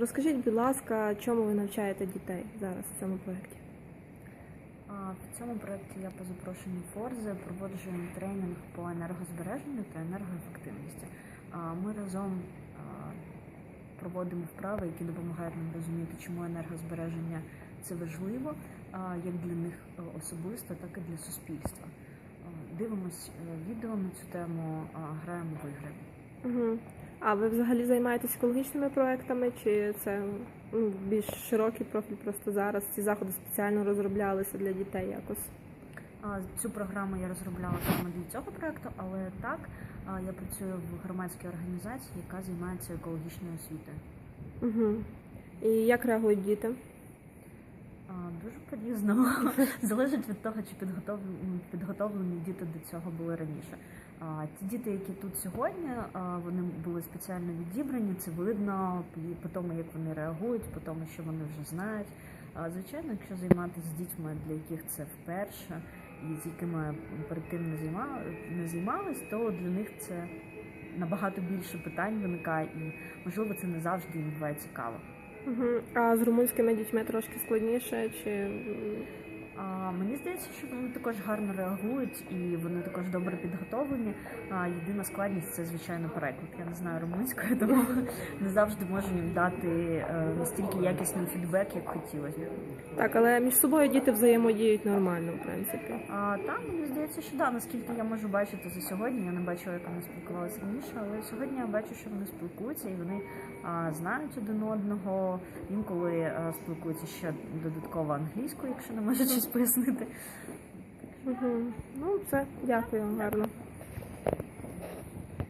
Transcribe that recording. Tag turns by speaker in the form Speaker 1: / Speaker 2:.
Speaker 1: Розкажіть, будь ласка, чому ви навчаєте дітей зараз в цьому проєкті?
Speaker 2: В цьому проєкті я по запрошенню Форзи проводжу тренінг по енергозбереженню та енергоефективності. Ми разом проводимо вправи, які допомагають нам розуміти, чому енергозбереження це важливо, як для них особисто, так і для суспільства. Дивимось е, відео на цю тему, граємо в ігри.
Speaker 1: Угу. А ви взагалі займаєтесь екологічними проектами, чи це м, більш широкий профіль? Просто зараз ці заходи спеціально розроблялися для дітей якось?
Speaker 2: Цю програму я розробляла саме для цього проекту, але так я працюю в громадській організації, яка займається екологічною освітою.
Speaker 1: Угу. І як реагують діти?
Speaker 2: Дуже по-різному. Залежить від того, чи підготовлені діти до цього були раніше. Ті діти, які тут сьогодні, вони були спеціально відібрані, це видно по тому, як вони реагують, по тому, що вони вже знають. Звичайно, якщо займатися дітьми, для яких це вперше, і з якими перед тим не займали, не займались, то для них це набагато більше питань виникає, і можливо це не завжди їм буває цікаво.
Speaker 1: А з румунськими дітьми трошки складніше, чи
Speaker 2: здається, що вони також гарно реагують і вони також добре підготовлені. А, єдина складність це звичайно переклад. Я не знаю румунської, тому не завжди можу їм дати е, настільки якісний фідбек, як хотілося.
Speaker 1: так, але між собою діти взаємодіють нормально, в принципі.
Speaker 2: А там мені здається, що да, наскільки я можу бачити за сьогодні. Я не бачила, як вони спілкувалися раніше, але сьогодні я бачу, що вони спілкуються і вони а, знають один одного. Інколи а, спілкуються ще додатково англійською, якщо не можуть щось пояснити.
Speaker 1: Угу. Ну, все, дякую, гарно.